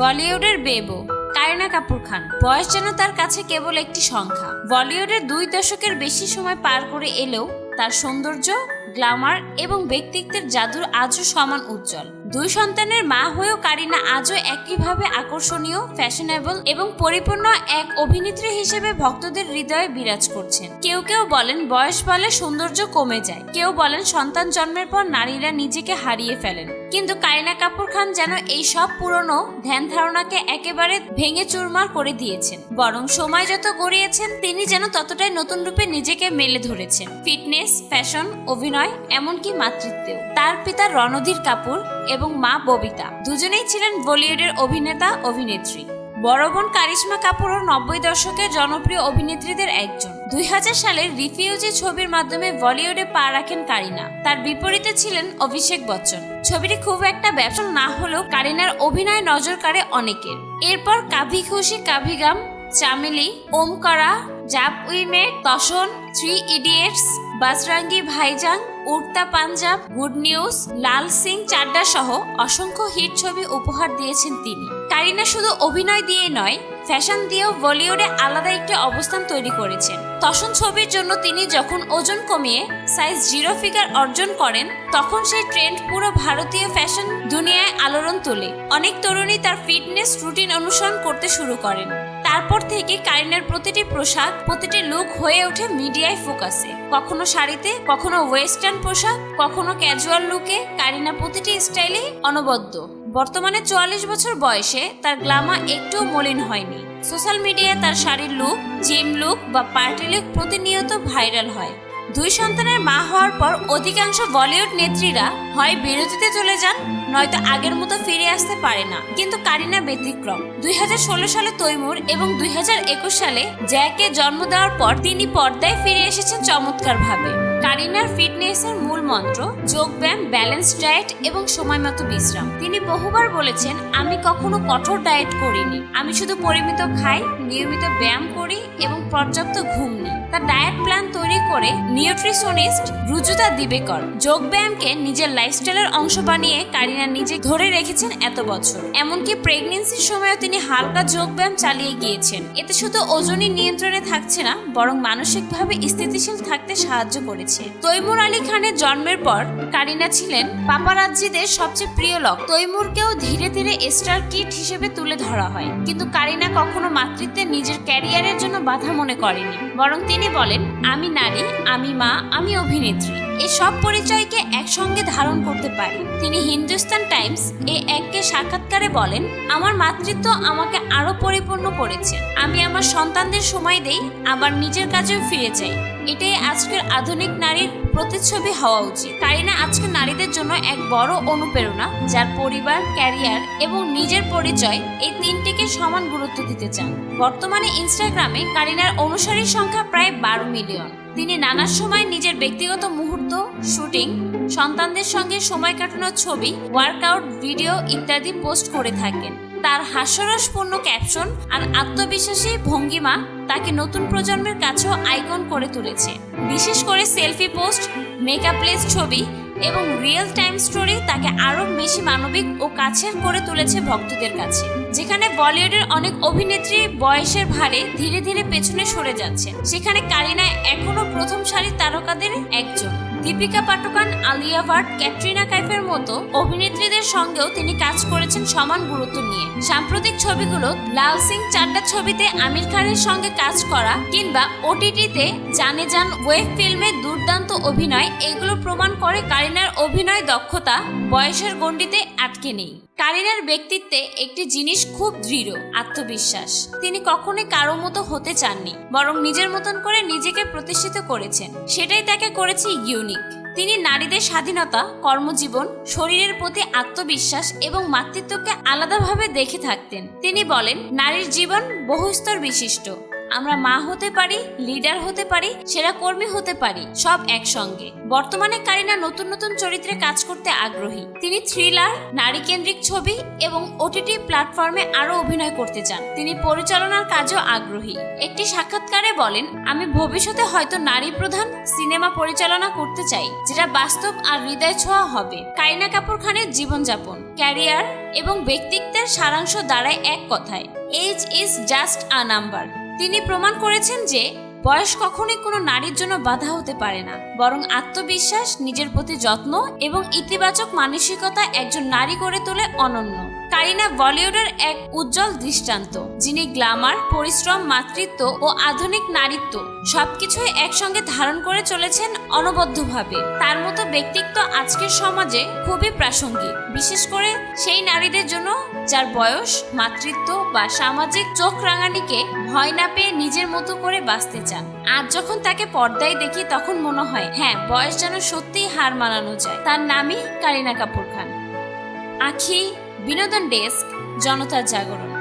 বলিউডের বেবো, কারিনা কাপুর খান। বয়স যেন তার কাছে কেবল একটি সংখ্যা। বলিউডের দুই দশকের বেশি সময় পার করে এলেও তার সৌন্দর্য গ্ল্যামার এবং ব্যক্তিত্বের জাদুর আজও সমান উজ্জ্বল। দুই সন্তানের মা হয়েও কারিনা আজও একইভাবে আকর্ষণীয় ফ্যাশনেবল এবং পরিপূর্ণ এক অভিনেত্রী হিসেবে ভক্তদের হৃদয়ে বিরাজ করছেন। কেউ কেউ বলেন বয়স বলে সৌন্দর্য কমে যায়। কেউ বলেন সন্তান জন্মের পর নারীরা নিজেকে হারিয়ে ফেলেন। কিন্তু কারিনা কাপুর খান যেন এই সব পুরনো ধ্যান ধারণাকে একেবারে ভেঙে চুরমার করে দিয়েছেন। বরং সময় যত গড়িয়েছেন, তিনি যেন ততটাই নতুন রূপে নিজেকে মেলে ধরেছেন। ফিটনেস, ফ্যাশন, অভিনয় এমনকি মাতৃত্বেও। তার পিতা রণধীর কাপুর এবং মা ববিতা। দুজনেই ছিলেন বলিউডের অভিনেতা, অভিনেত্রী। বড় বোন কারিশ্মা কাপুরও নব্বই দশকের জনপ্রিয় অভিনেত্রীদের একজন। দুই সালের রিফিউজি ছবির মাধ্যমে বলিউডে পা রাখেন কারিনা। তার বিপরীতে ছিলেন অভিষেক বচ্চন। ছবিটি খুব একটা ব্যবসা না হলেও কারিনার অভিনয় নজর কাড়ে অনেকের। এরপর কাভি খুশি, কাভি গাম, Chameli Omkara Jab we met Tashan, three idiots Bajrangi Bhaijaan Udta Punjab, good news, Laal Singh Chaddha সহ অসংখ্য হিট ছবি উপহার দিয়েছেন তিনি। কারিনা শুধু অভিনয় দিয়ে নয়, ফ্যাশন দিয়েও বলিউডে আলাদা একটি অবস্থান তৈরি করেছেন। তখন ছবির জন্য তিনি যখন ওজন কমিয়ে সাইজ জিরো ফিগার অর্জন করেন, তখন সেই ট্রেন্ড পুরো ভারতীয় ফ্যাশন দুনিয়ায় আলোড়ন তোলে। অনেক তরুণী তার ফিটনেস রুটিন অনুসরণ করতে শুরু করেন। তারপর থেকে কারিনার প্রতিটি পোশাক, প্রতিটি লুক হয়ে ওঠে মিডিয়ায় ফোকাসে কখনো শাড়িতে, কখনো ওয়েস্টার্ন পোশাক, কখনো ক্যাজুয়াল লুকে কারিনা প্রতিটি স্টাইলে অনবদ্য। বর্তমানে চুয়াল্লিশ বছর বয়সে তার গ্লামা একটুও মলিন হয়নি। সোশ্যাল মিডিয়ায় তার শাড়ির লুক জিম লুক বা পার্টি লুক প্রতিনিয়ত ভাইরাল হয়। দুই সন্তানের মা হওয়ার পর অধিকাংশ বলিউড নেত্রীরা হয় বিরতিতে চলে যান নয়তো আগের মতো ফিরে আসতে পারে না। কিন্তু কারিনা ব্যতিক্রম। দুই হাজার ষোলো সালে তৈমুর এবং দুই হাজার একুশ সালে জ্যাকে জন্ম দেওয়ার পর তিনি পর্দায় ফিরে এসেছেন চমৎকারভাবে। কারিনার ফিটনেসের মূল মন্ত্র, যোগব্যায়াম ব্যালেন্স ডায়েট এবং সময় মতো বিশ্রাম। তিনি বহুবার বলেছেন, আমি কখনো কঠোর ডায়েট করিনি। আমি শুধু পরিমিত খাই, নিয়মিত ব্যায়াম করি এবং পর্যাপ্ত ঘুম নিই। তার ডায়েট প্ল্যান তৈরি করে নিউট্রিশনিস্ট রুজুতা দিবেকর। যোগব্যায়ামকে নিজের লাইফস্টাইলের অংশ বানিয়ে কারিনা নিজে ধরে রেখেছেন এত বছর। এমনকি প্রেগনেন্সির সময়ও তিনি হালকা যোগব্যায়াম চালিয়ে গিয়েছেন। এতে শুধু ওজনই নিয়ন্ত্রণে থাকছে না, বরং মানসিকভাবে স্থিতিশীল থাকতে সাহায্য করেছে। তৈমুর আলী খানের জন্মের পর কারিনা ছিলেন পাপারাজ্জিদের সবচেয়ে প্রিয় লোক। তৈমুরকেও ধীরে ধীরে স্টার কিট হিসেবে তুলে ধরা হয়। কিন্তু কারিনা কখনো মাতৃত্বে নিজের ক্যারিয়ারের জন্য বাধা মনে করেনি। বরং তিনি বলেন, আমি নারী, আমি মা, আমি অভিনেত্রী। এই সব পরিচয়কে একসঙ্গে ধারণ করতে পারি। তিনি হিন্দুস্তান টাইমস এ এককে সাক্ষাৎকারে বলেন, আমার মাতৃত্ব আমাকে আরও পরিপূর্ণ করেছে। আমি আমার সন্তানদের সময় দেই, আবার নিজের কাজেও ফিরে যাই। এটাই আজকের আধুনিক নারীর প্রতিচ্ছবি হওয়া উচিত। কারিনা আজকের নারীদের জন্য এক বড় অনুপ্রেরণা, যার পরিবার, ক্যারিয়ার এবং নিজের পরিচয় এই তিনটিকে সমান গুরুত্ব দিতে চান। বর্তমানে ইনস্টাগ্রামে কারিনার অনুসারীর সংখ্যা প্রায় বারো মিলিয়ন। তিনি নানা সময় নিজের ব্যক্তিগত মুহূর্ত, শুটিং, সন্তানদের সঙ্গে সময় কাটানোর ছবি, ওয়ার্কআউট ভিডিও ইত্যাদি পোস্ট করে থাকেন। তার হাস্যরসপূর্ণ ক্যাপশন আর আত্মবিশ্বাসী ভঙ্গিমা তাকে নতুন প্রজন্মের কাছেও আইকন করে তুলেছে। বিশেষ করে সেলফি পোস্ট, মেকআপ প্লেস ছবি এবং রিয়েল টাইম স্টোরি তাকে আরও বেশি মানবিক ও কাছের করে তুলেছে ভক্তদের কাছে, যেখানে বলিউডের অনেক অভিনেত্রী বয়সের ভারে ধীরে ধীরে পেছনে সরে যাচ্ছেন সেখানে কারিনা এখনও প্রথম সারির তারকাদের একজন। দীপিকা পাটুকান, আলিয়া ভাট, ক্যাটরিনা কাইফের মতো অভিনেত্রীদের সঙ্গেও তিনি কাজ করেছেন সমান গুরুত্ব নিয়ে। সাম্প্রতিক ছবিগুলো লাল সিং চাড্ডা ছবিতে আমির খানের সঙ্গে কাজ করা কিংবা ওটিটিতে জানে যান ওয়েব ফিল্মে দুর্দান্ত অভিনয়, এগুলো প্রমাণ করে কারিনার অভিনয় দক্ষতা বয়সের গণ্ডিতে আটকে নেই। কারিনার ব্যক্তিত্বে একটি জিনিস খুব দৃঢ়, আত্মবিশ্বাস। তিনি কখনোই কারও মতো হতে চাননি, বরং নিজের মতন করে নিজেকে প্রতিষ্ঠিত করেছেন। সেটাই তাকে করেছে ইউনিক। তিনি নারীদের স্বাধীনতা, কর্মজীবন, শরীরের প্রতি আত্মবিশ্বাস এবং মাতৃত্বকে আলাদাভাবে দেখে থাকতেন। তিনি বলেন, নারীর জীবন বহুস্তর বিশিষ্ট। আমরা মা হতে পারি লিডার হতে পারি, সেরা কর্মী হতে পারি, সব একসঙ্গে। বর্তমানে কারিনা নতুন নতুন চরিত্রে কাজ করতে আগ্রহী। তিনি থ্রিলার নারী কেন্দ্রিক ছবি এবং ওটিটি প্ল্যাটফর্মে আরও অভিনয় করতে চান। তিনি পরিচালনার কাজেও আগ্রহী। একটি সাক্ষাৎকারে বলেন, আমি ভবিষ্যতে হয়তো নারী প্রধান সিনেমা পরিচালনা করতে চাই, যেটা বাস্তব আর হৃদয় ছোঁয়া হবে। কারিনা কাপুর খানের জীবনযাপন, ক্যারিয়ার এবং ব্যক্তিত্বের সারাংশ দাঁড়ায় এক কথায় age is just a number তিনি প্রমাণ করেছেন যে বয়স কখনোই কোনো নারীর জন্য বাধা হতে পারে না, বরং আত্মবিশ্বাস, নিজের প্রতি যত্ন এবং ইতিবাচক মানসিকতা একজন নারী করে তোলে অনন্য। কারিনা বলিউডের এক উজ্জ্বল দৃষ্টান্ত, যিনি গ্ল্যামার, পরিশ্রম, মাতৃত্ব ও আধুনিক নারীত্ব সবকিছুই একসঙ্গে ধারণ করে চলেছেন অনবদ্যভাবে। তার মতো ব্যক্তিত্ব আজকের সমাজে খুবই প্রাসঙ্গিক, বিশেষ করে সেই নারীদের জন্য যার বয়স, মাতৃত্ব বা সামাজিক চোখ রাঙানিকে ভয় না পেয়ে নিজের মতো করে বাঁচতে চান। আজ যখন তাকে পর্দায় দেখি তখন মনে হয় হ্যাঁ বয়স যেন সত্যিই হার মানানো যায়। তার নামই কারিনা কাপুর খান। আখি বিনোদন ডেস্ক জনতার জাগরণ।